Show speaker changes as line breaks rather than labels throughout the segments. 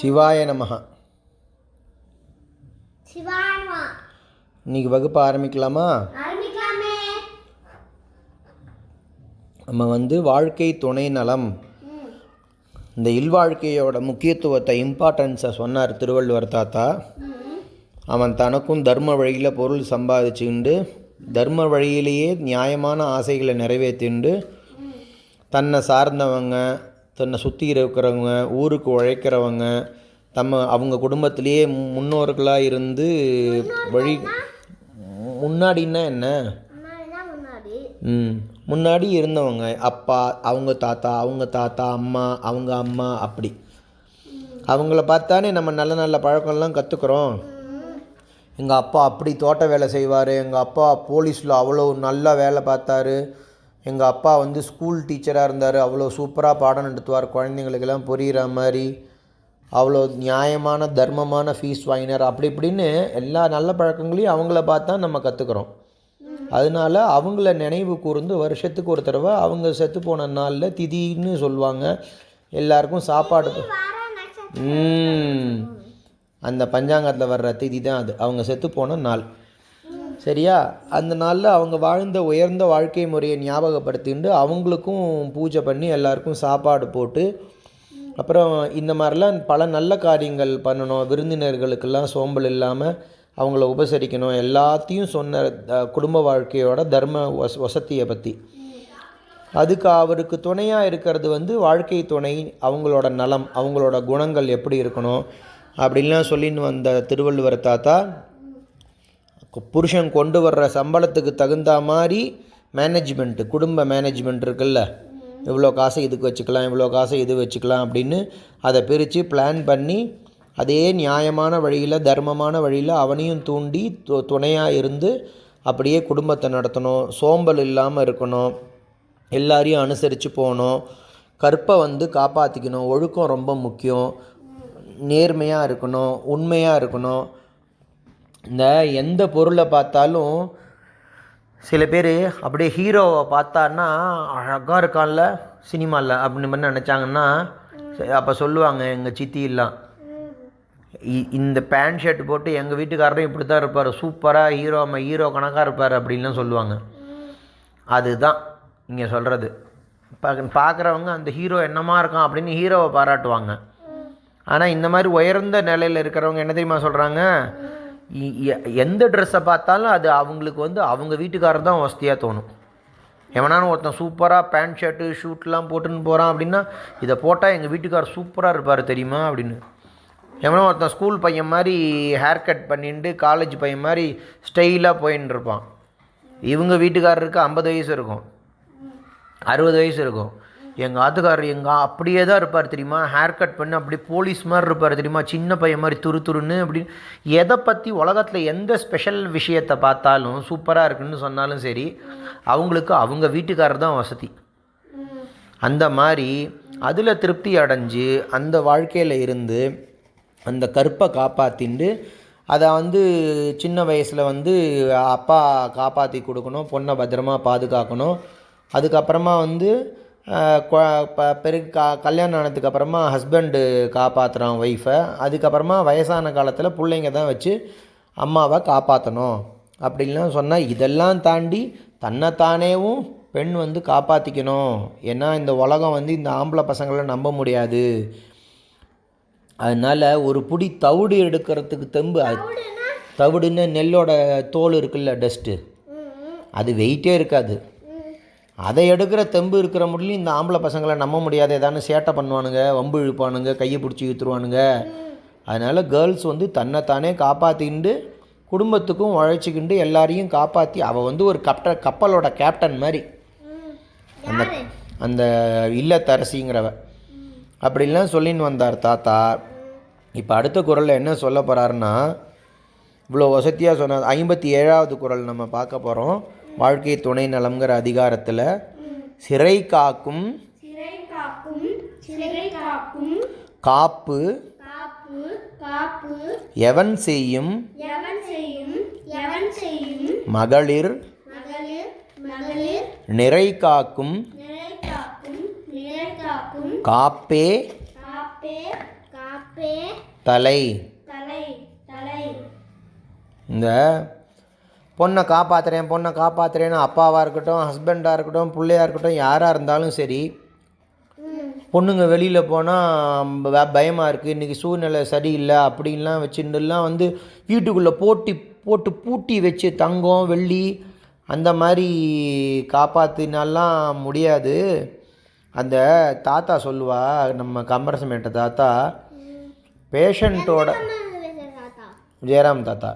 சிவாய
சிவானமா?
இன்னைக்கு வகுப்பு ஆரம்பிக்கலாமா? நம்ம வந்து வாழ்க்கை துணை நலம். இந்த இல்வாழ்க்கையோட முக்கியத்துவத்தை இம்பார்ட்டன்ஸை சொன்னார் திருவள்ளுவர் தாத்தா. அவன் தனக்கும் தர்ம வழியில் பொருள் சம்பாதிச்சுண்டு தர்ம வழியிலேயே நியாயமான ஆசைகளை நிறைவேற்றிண்டு தன்னை சார்ந்தவங்க தன்னை சுற்றி இருக்கிறவங்க ஊருக்கு உழைக்கிறவங்க தம்ம அவங்க குடும்பத்திலேயே முன்னோர்களாக இருந்து வழி முன்னாடின்னா என்ன? ம் முன்னாடி இருந்தவங்க. அப்பா அவங்க தாத்தா அவங்க தாத்தா அம்மா அவங்க அம்மா அப்படி. அவங்கள பார்த்தானே நம்ம நல்ல நல்ல பழக்கம்லாம் கற்றுக்குறோம் எங்கள் அப்பா அப்படி தோட்ட வேலை செய்வார். எங்கள் அப்பா போலீஸில் அவ்வளோ நல்லா வேலை பார்த்தாரு. எங்கள் அப்பா வந்து ஸ்கூல் டீச்சராக இருந்தார். அவ்வளோ சூப்பராக பாடம் நடத்துவார். குழந்தைங்களுக்கெல்லாம் புரிகிற மாதிரி அவ்வளோ நியாயமான தர்மமான ஃபீஸ் வாங்கினார். அப்படி இப்படின்னு எல்லா நல்ல பழக்கங்களையும் அவங்கள பார்த்தா நம்ம கற்றுக்குறோம் அதனால அவங்கள நினைவு கூர்ந்து வருஷத்துக்கு ஒரு தடவை அவங்க செத்து போன நாளில் திதின்னு சொல்லுவாங்க. எல்லாருக்கும் சாப்பாடு அந்த பஞ்சாங்கத்தில் வர்ற திதி தான் அது. அவங்க செத்து போன நாள். சரியா? அந்த நாளில் அவங்க வாழ்ந்த உயர்ந்த வாழ்க்கை முறையை ஞாபகப்படுத்திட்டு அவங்களுக்கும் பூஜை பண்ணி எல்லாருக்கும் சாப்பாடு போட்டு அப்புறம் இந்த மாதிரிலாம் பல நல்ல காரியங்கள் பண்ணணும். விருந்தினர்களுக்கெல்லாம் சோம்பல் இல்லாமல் அவங்கள உபசரிக்கணும். எல்லாத்தையும் சொன்ன குடும்ப வாழ்க்கையோட தர்ம வச வசதியை பற்றி அதுக்கு அவருக்கு துணையாக இருக்கிறது வந்து வாழ்க்கை துணை அவங்களோட நலம் அவங்களோட குணங்கள் எப்படி இருக்கணும்? அப்படின்லாம் சொல்லின்னு வந்த திருவள்ளுவர் தாத்தா புருஷன் கொண்டு வர்ற சம்பளத்துக்கு தகுந்த மாதிரி மேனேஜ்மெண்ட்டு குடும்ப மேனேஜ்மெண்ட் இருக்குல்ல. இவ்வளோ காசை இதுக்கு வச்சுக்கலாம் இவ்வளோ காசை இது வச்சுக்கலாம் அப்படின்னு அதை பிரித்து பிளான் பண்ணி அதே நியாயமான வழியில் தர்மமான வழியில் அவனையும் தூண்டி து துணையாக இருந்து அப்படியே குடும்பத்தை நடத்தணும். சோம்பல் இல்லாமல் இருக்கணும். எல்லாரையும் அனுசரித்து போகணும். கற்பை வந்து காப்பாற்றிக்கணும் ஒழுக்கம் ரொம்ப முக்கியம். நேர்மையாக இருக்கணும். உண்மையாக இருக்கணும். இந்த எந்த பொருளை பார்த்தாலும் சில பேர் அப்படியே ஹீரோவை பார்த்தான்னா அழகாக இருக்கான்ல சினிமாவில் அப்படின்னு மாதிரி நினச்சாங்கன்னா அப்போ சொல்லுவாங்க எங்கள் சித்தியெல்லாம் இ- இந்த பேண்ட் ஷர்ட் போட்டு எங்கள் வீட்டுக்காரரும் இப்படி தான் இருப்பார் சூப்பராக ஹீரோ ஹீரோ கணக்காக இருப்பார் அப்படின்லாம் சொல்லுவாங்க. அதுதான் இங்கே சொல்கிறது பார்க்குறவங்க அந்த ஹீரோ என்னமா இருக்கான் அப்படின்னு ஹீரோவை பாராட்டுவாங்க. ஆனால் இந்த மாதிரி உயர்ந்த நிலையில் இருக்கிறவங்க என்ன தெரியுமா சொல்கிறாங்க எந்த ட்ரெஸ்ஸை பார்த்தாலும் அது அவங்களுக்கு வந்து அவங்க வீட்டுக்காரர் தான் வசதியாக தோணும். எவனாலும் ஒருத்தன் சூப்பராக பேண்ட் ஷர்ட்டு ஷூட்லாம் போட்டுன்னு போகிறான் அப்படின்னா இதை போட்டால் எங்கள் வீட்டுக்காரர் சூப்பராக இருப்பார் தெரியுமா அப்படின்னு. எவனோ ஒருத்தன் ஸ்கூல் பையன் மாதிரி ஹேர் கட் பண்ணிட்டு காலேஜ் பையன் மாதிரி ஸ்டைலாக போயின்னு இருப்பான். இவங்க வீட்டுக்காரருக்கு ஐம்பது வயசு இருக்கும். அறுபது வயசு இருக்கும். எங்கள் ஆத்துக்காரர் எங்கள் அப்படியே தான் இருப்பார் தெரியுமா? ஹேர் கட் பண்ணி அப்படி போலீஸ் மாதிரி இருப்பார் தெரியுமா? சின்ன பையன் மாதிரி துரு துருன்னு அப்படின்னு எதை பற்றி உலகத்தில் எந்த ஸ்பெஷல் விஷயத்தை பார்த்தாலும் சூப்பராக இருக்குன்னு சொன்னாலும் சரி அவங்களுக்கு அவங்க வீட்டுக்காரர் தான் வசதி. அந்த மாதிரி அதில் திருப்தி அடைஞ்சு அந்த வாழ்க்கையில் இருந்து அந்த கற்பை காப்பாற்றிண்டு அதை வந்து சின்ன வயசில் வந்து அப்பா காப்பாற்றி கொடுக்கணும் பொண்ணை பத்திரமா பாதுகாக்கணும். அதுக்கப்புறமா வந்து கொ- ப- பெரு க கல்யாணம் ஆனதுக்கு அப்புறமா ஹஸ்பண்டு காப்பாற்றுறான் ஒய்ஃபை அதுக்கப்புறமா வயசான காலத்தில் பிள்ளைங்க தான் வச்சு அம்மாவை காப்பாற்றணும் அப்படின்லாம் சொன்னால் இதெல்லாம் தாண்டி தன்னைத்தானேவும் பெண் வந்து காப்பாற்றிக்கணும் ஏன்னா இந்த உலகம் வந்து இந்த ஆம்பளை பசங்களை நம்ப முடியாது. அதனால் ஒரு புடி தவிடு எடுக்கிறதுக்கு தெம்பு. அது- தவிடுன்னு? நெல்லோட தோல் இருக்குல்ல டஸ்ட்டு அது வெயிட்டே இருக்காது. அதை எடுக்கிற தெம்பு இருக்கிற முடியலையும் இந்த ஆம்பளை பசங்களை நம்ப முடியாது. ஏதானு சேட்டை பண்ணுவானுங்க வம்பு இழுப்பானுங்க கையை பிடிச்சி இழுத்துருவானுங்க. அதனால் கேர்ள்ஸ் வந்து தன்னைத்தானே காப்பாற்றிக்கிண்டு குடும்பத்துக்கும் உழைச்சிக்கிண்டு எல்லாரையும் காப்பாற்றி அவள் வந்து ஒரு கப்ட கப்பலோட கேப்டன் மாதிரி. அந்த அந்த இல்லத்தரசிங்கிறவ. அப்படிலாம் சொல்லின்னு வந்தார் தாத்தா. இப்போ அடுத்த குரலில் என்ன சொல்ல போகிறாருன்னா இவ்வளோ வசதியாக சொன்னார் ஐம்பத்தி ஏழாவது குரல் நம்ம பார்க்க போகிறோம் வாழ்க்கை துணை நலம்ங்கிற அதிகாரத்தில் சிறை காக்கும் காப்பு எவன் செய்யும்? மகளிர் நிறை காக்கும் காப்பே தலை. இந்த பொண்ணை காப்பாற்றுறேன் பொண்ணை காப்பாற்றுறேன்னு அப்பாவாக இருக்கட்டும் ஹஸ்பண்டாக இருக்கட்டும் பிள்ளையா இருக்கட்டும் யாராக இருந்தாலும் சரி பொண்ணுங்க வெளியில் போனால் பயமாக இருக்குது இன்றைக்கி சூழ்நிலை சரியில்லை அப்படின்லாம் வச்சுட்டுலாம் வந்து வீட்டுக்குள்ளே போட்டி போட்டு பூட்டி வச்சு தங்கம் வெள்ளி அந்த மாதிரி காப்பாற்றினாலாம் முடியாது. அந்த தாத்தா சொல்லுவா நம்ம கம்பரசமேட்ட தாத்தா பேஷண்ட்டோட ஜெயராம் தாத்தா.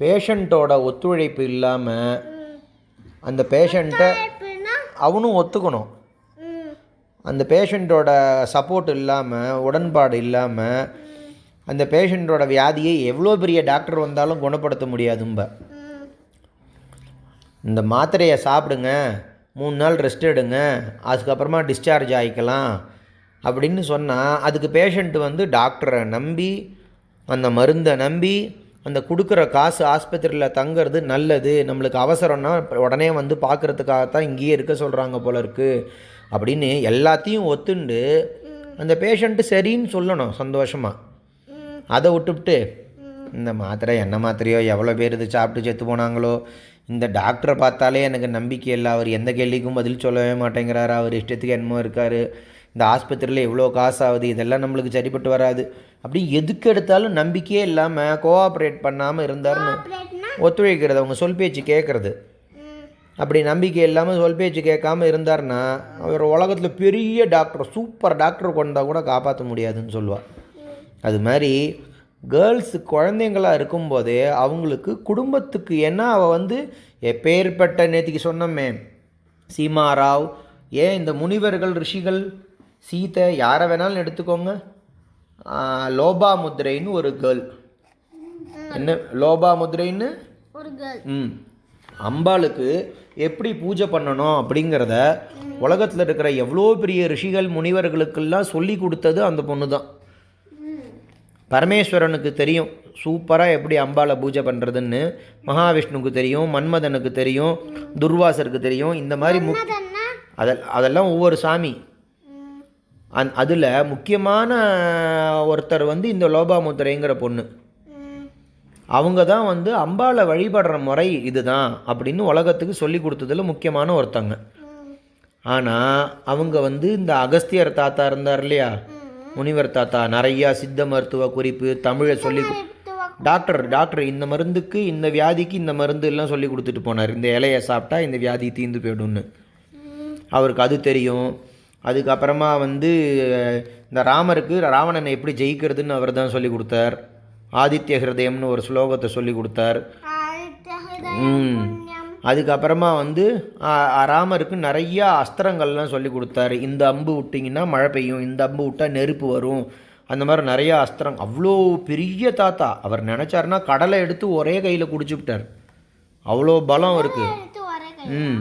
பேஷண்ட்டோட ஒத்துழைப்பு இல்லாமல் அந்த பேஷண்ட்டை அவனும் ஒத்துக்கணும். அந்த பேஷண்ட்டோட சப்போர்ட் இல்லாமல் உடன்பாடு இல்லாமல் அந்த பேஷண்ட்டோட வியாதியை எவ்வளோ பெரிய டாக்டர் வந்தாலும் குணப்படுத்த முடியாதும்ப இந்த மாத்திரையை சாப்பிடுங்க மூணு நாள் ரெஸ்ட் எடுங்க அதுக்கப்புறமா டிஸ்சார்ஜ் ஆகிக்கலாம் அப்படின்னு சொன்னால் அதுக்கு பேஷண்ட் வந்து டாக்டரை நம்பி அந்த மருந்தை நம்பி அந்த கொடுக்குற காசு ஆஸ்பத்திரியில் தங்குறது நல்லது. நம்மளுக்கு அவசரம்னா உடனே வந்து பார்க்குறதுக்காகத்தான் இங்கேயே இருக்க சொல்கிறாங்க போல இருக்குது அப்படின்னு எல்லாத்தையும் ஒத்துண்டு அந்த பேஷண்ட்டு சரின்னு சொல்லணும் சந்தோஷமாக அதை விட்டுவிட்டு இந்த மாத்திரை என்ன மாத்திரையோ எவ்வளோ பேர் இது சாப்பிட்டு செத்து போனாங்களோ இந்த டாக்டரை பார்த்தாலே எனக்கு நம்பிக்கை இல்லை. அவர் எந்த கேள்விக்கும் பதில் சொல்லவே மாட்டேங்கிறாரு. அவர் இஷ்டத்துக்கு என்னமோ இருக்கார். இந்த ஆஸ்பத்திரியில் இவ்வளோ காசு ஆகுது இதெல்லாம் நம்மளுக்கு சரிப்பட்டு வராது. அப்படி எதுக்கு எடுத்தாலும் நம்பிக்கையே இல்லாமல் கோஆப்ரேட் பண்ணாமல் இருந்தாருன்னு ஒத்துழைக்கிறது அவங்க சொல் பேச்சு கேட்குறது அப்படி நம்பிக்கை இல்லாமல் சொல் பேச்சு கேட்காம இருந்தாருன்னா அவர் உலகத்தில் பெரிய டாக்டர் சூப்பர் டாக்டர் கொண்டா கூட காப்பாற்ற முடியாதுன்னு சொல்லுவாள் அது மாதிரி கேர்ள்ஸ் குழந்தைங்களா இருக்கும்போதே அவங்களுக்கு குடும்பத்துக்கு என்ன அவள் வந்து எப்பேற்பட்ட நேத்திக்கு சொன்னோமே சீமாராவ் ஏன் இந்த முனிவர்கள் ரிஷிகள் சீதை யாரை வேணாலும் எடுத்துக்கோங்க. லோபா முத்ரைன்னு ஒரு கேர்ள். என்ன லோபா முத்ரைன்னு ம். அம்பாளுக்கு எப்படி பூஜை பண்ணணும் அப்படிங்கிறத உலகத்தில் இருக்கிற எவ்வளோ பெரிய ரிஷிகள் முனிவர்களுக்கெல்லாம் சொல்லி கொடுத்தது அந்த பொண்ணு தான் பரமேஸ்வரனுக்கு தெரியும் சூப்பராக எப்படி அம்பாளை பூஜை பண்ணுறதுன்னு மகாவிஷ்ணுவுக்கு தெரியும் மன்மதனுக்கு தெரியும் துர்வாசருக்கு தெரியும். இந்த மாதிரி அதெல் அதெல்லாம் ஒவ்வொரு சாமி.
ம்
அந் அதில் முக்கியமான ஒருத்தர் வந்து இந்த லோபாமுத்திரைங்கிற பொண்ணு. அவங்க தான் வந்து அம்பாவை வழிபடுற முறை இதுதான் அப்படின்னு உலகத்துக்கு சொல்லி கொடுத்ததுல முக்கியமான ஒருத்தங்க. ஆனால் அவங்க வந்து இந்த அகஸ்தியர் தாத்தா இருந்தார் இல்லையா? முனிவர் தாத்தா நிறையா சித்த மருத்துவ குறிப்பு தமிழை சொல்லி டாக்டர் டாக்டர் இந்த மருந்துக்கு இந்த வியாதிக்கு இந்த மருந்து எல்லாம் சொல்லி கொடுத்துட்டு போனார். இந்த இலையை சாப்பிட்டா இந்த வியாதி தீர்ந்து போயிடும்னு. அவருக்கு அது தெரியும். அதுக்கப்புறமா வந்து இந்த ராமருக்கு ராவணனை எப்படி ஜெயிக்கிறதுன்னு அவர் தான் சொல்லி கொடுத்தார். ஆதித்ய ஹிருதயம்னு ஒரு ஸ்லோகத்தை சொல்லி கொடுத்தார். அதுக்கப்புறமா வந்து ராமருக்கு நிறைய அஸ்திரங்கள்லாம் சொல்லி கொடுத்தாரு. இந்த அம்பு விட்டிங்கன்னா மழை பெய்யும் இந்த அம்பு விட்டால் நெருப்பு வரும். அந்த மாதிரி நிறைய அஸ்திரம். அவ்வளோ பெரிய தாத்தா. அவர் நினச்சாருன்னா கடலை எடுத்து ஒரே கையில் குடிச்சு விட்டார் அவ்வளோ பலம்
கை
ம்.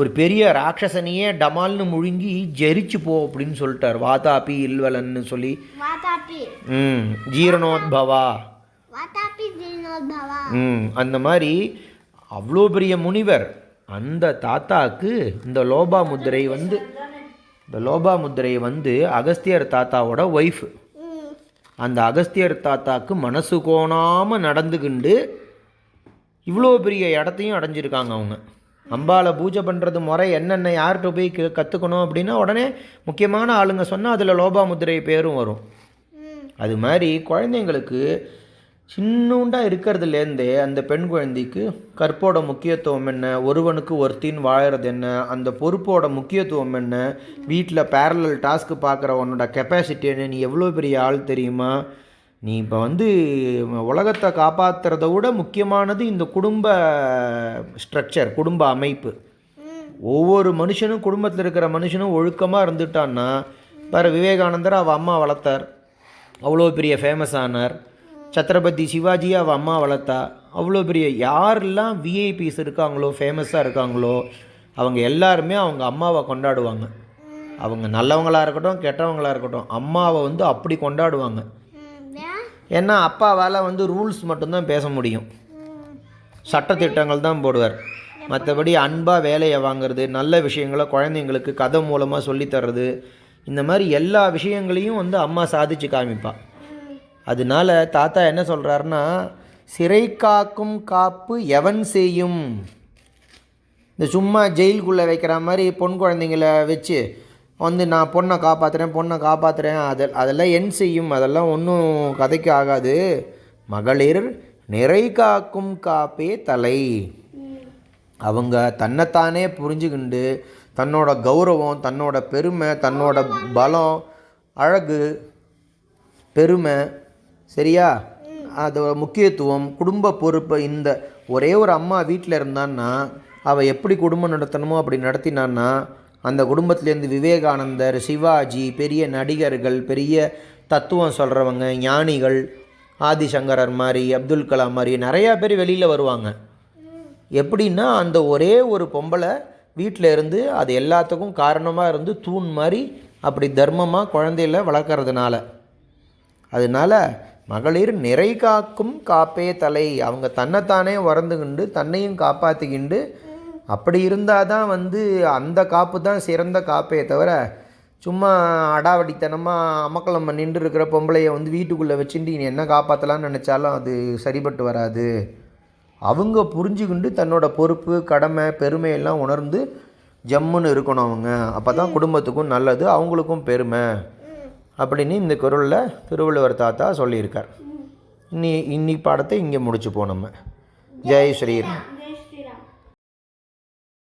ஒரு பெரிய ராட்சசனையே டமால்னு முழுங்கி ஜெரிச்சு போ அப்படின்னு சொல்லிட்டார். வாதாபி இல்வலன்னு சொல்லி. ம் ஜீரணோத்பவா. ம் அந்த மாதிரி அவ்வளோ பெரிய முனிவர். அந்த தாத்தாக்கு இந்த லோபா முத்திரை வந்து இந்த லோபா முத்திரை வந்து அகஸ்தியர் தாத்தாவோட ஒய்ஃப் அந்த அகஸ்தியர் தாத்தாக்கு மனசு கோணாமல் நடந்துக்கிண்டு இவ்வளோ பெரிய இடத்தையும் அடைஞ்சிருக்காங்க அவங்க. அம்பாவை பூஜை பண்ணுறது முறை என்னென்ன யார்கிட்ட போய் கற்றுக்கணும் அப்படின்னா உடனே முக்கியமான ஆளுங்க சொன்னால் அதில் லோபாமுத்திரை பேரும் வரும். அது மாதிரி குழந்தைங்களுக்கு சின்னூண்டாக இருக்கிறதுலேருந்தே அந்த பெண் குழந்தைக்கு கற்போட முக்கியத்துவம் என்ன ஒருவனுக்கு ஒருத்தின் வாழறது என்ன அந்த பொறுப்போட முக்கியத்துவம் என்ன வீட்டில் பேரலல் டாஸ்க்கு பார்க்குற உன்னோட கெப்பாசிட்டி என்ன நீ எவ்வளோ பெரிய ஆள் தெரியுமா? நீ இப்போ வந்து உலகத்தை காப்பாற்றுறத விட முக்கியமானது இந்த குடும்ப ஸ்ட்ரக்சர் குடும்ப அமைப்பு. ஒவ்வொரு மனுஷனும் குடும்பத்தில் இருக்கிற மனுஷனும் ஒழுக்கமாக இருந்துட்டான்னா பாரு விவேகானந்தர் அவள் அம்மா வளர்த்தார். அவ்வளோ பெரிய ஃபேமஸ் ஆனார். சத்ரபதி சிவாஜி அவள் அம்மா வளர்த்தா. அவ்வளோ பெரிய யாரெல்லாம் விஐபிஸ் இருக்காங்களோ ஃபேமஸாக இருக்காங்களோ அவங்க எல்லாருமே அவங்க அம்மாவை கொண்டாடுவாங்க. அவங்க நல்லவங்களாக இருக்கட்டும் கெட்டவங்களாக இருக்கட்டும் அம்மாவை வந்து அப்படி கொண்டாடுவாங்க. ஏன்னா அப்பாவால் வந்து ரூல்ஸ் மட்டும்தான் பேச முடியும். சட்டத்திட்டங்கள் தான் போடுவார். மற்றபடி அன்பாக வேலையை வாங்குறது நல்ல விஷயங்களை குழந்தைங்களுக்கு கதை மூலமாக சொல்லித் தர்றது இந்த மாதிரி எல்லா விஷயங்களையும் வந்து அம்மா சாதிச்சு
காமிப்பாள்
அதனால தாத்தா என்ன சொல்கிறாருன்னா சிறை காக்கும் காப்பு எவன் செய்யும்? இந்த சும்மா ஜெயிலுக்குள்ளே வைக்கிற மாதிரி பொன் குழந்தைங்கள வச்சு வந்து நான் பொண்ணை காப்பாற்றுறேன் பொண்ணை காப்பாற்றுறேன் அது அதெல்லாம் என் செய்யும். அதெல்லாம் ஒன்றும் கதைக்கு ஆகாது. மகளிர் நிறை காக்கும் காப்பே தலை. அவங்க தன்னைத்தானே புரிஞ்சுக்கிண்டு தன்னோட கௌரவம் தன்னோட பெருமை தன்னோட பலம் அழகு பெருமை சரியா? அதோட முக்கியத்துவம் குடும்ப பொறுப்பு இந்த ஒரே ஒரு அம்மா வீட்டில் இருந்தான்னா அவள் எப்படி குடும்பம் நடத்தணுமோ அப்படி நடத்தினான்னா அந்த குடும்பத்துலேருந்து விவேகானந்தர் சிவாஜி பெரிய நடிகர்கள் பெரிய தத்துவம் சொல்கிறவங்க ஞானிகள் ஆதிசங்கரர் மாதிரி அப்துல் கலாம் மாதிரி நிறையா பேர் வெளியில் வருவாங்க. எப்படின்னா அந்த ஒரே ஒரு பொம்பளை வீட்டில் இருந்து அது எல்லாத்துக்கும் காரணமாக இருந்து தூண் மாதிரி அப்படி தர்மமாக குழந்தையில வளர்க்குறதுனால. அதனால மகளிர் நிறை காக்கும் காப்பே தலை. அவங்க தன்னைத்தானே வரந்துக்கிண்டு தன்னையும் காப்பாற்றிக்கிண்டு அப்படி இருந்தால் தான் வந்து அந்த காப்பு தான் சிறந்த காப்பே தவிர சும்மா அடாவடித்தனமாக அமக்கலம் நின்று இருக்கிற பொம்பளையை வந்து வீட்டுக்குள்ளே வச்சுட்டு நீ என்ன காப்பாற்றலான்னு நினச்சாலும் அது சரிப்பட்டு வராது. அவங்க புரிஞ்சுக்கிண்டு தன்னோட பொறுப்பு கடமை பெருமையெல்லாம் உணர்ந்து ஜம்முன்னு இருக்கணும் அவங்க. அப்போ தான் குடும்பத்துக்கும் நல்லது அவங்களுக்கும் பெருமை அப்படின்னு இந்த குரலில் திருவள்ளுவர் தாத்தா சொல்லியிருக்கார். இன்னி இன்னி பாடத்தை இங்கே முடிச்சுப்போம் நம்ம. ஜெய் ஸ்ரீராம்.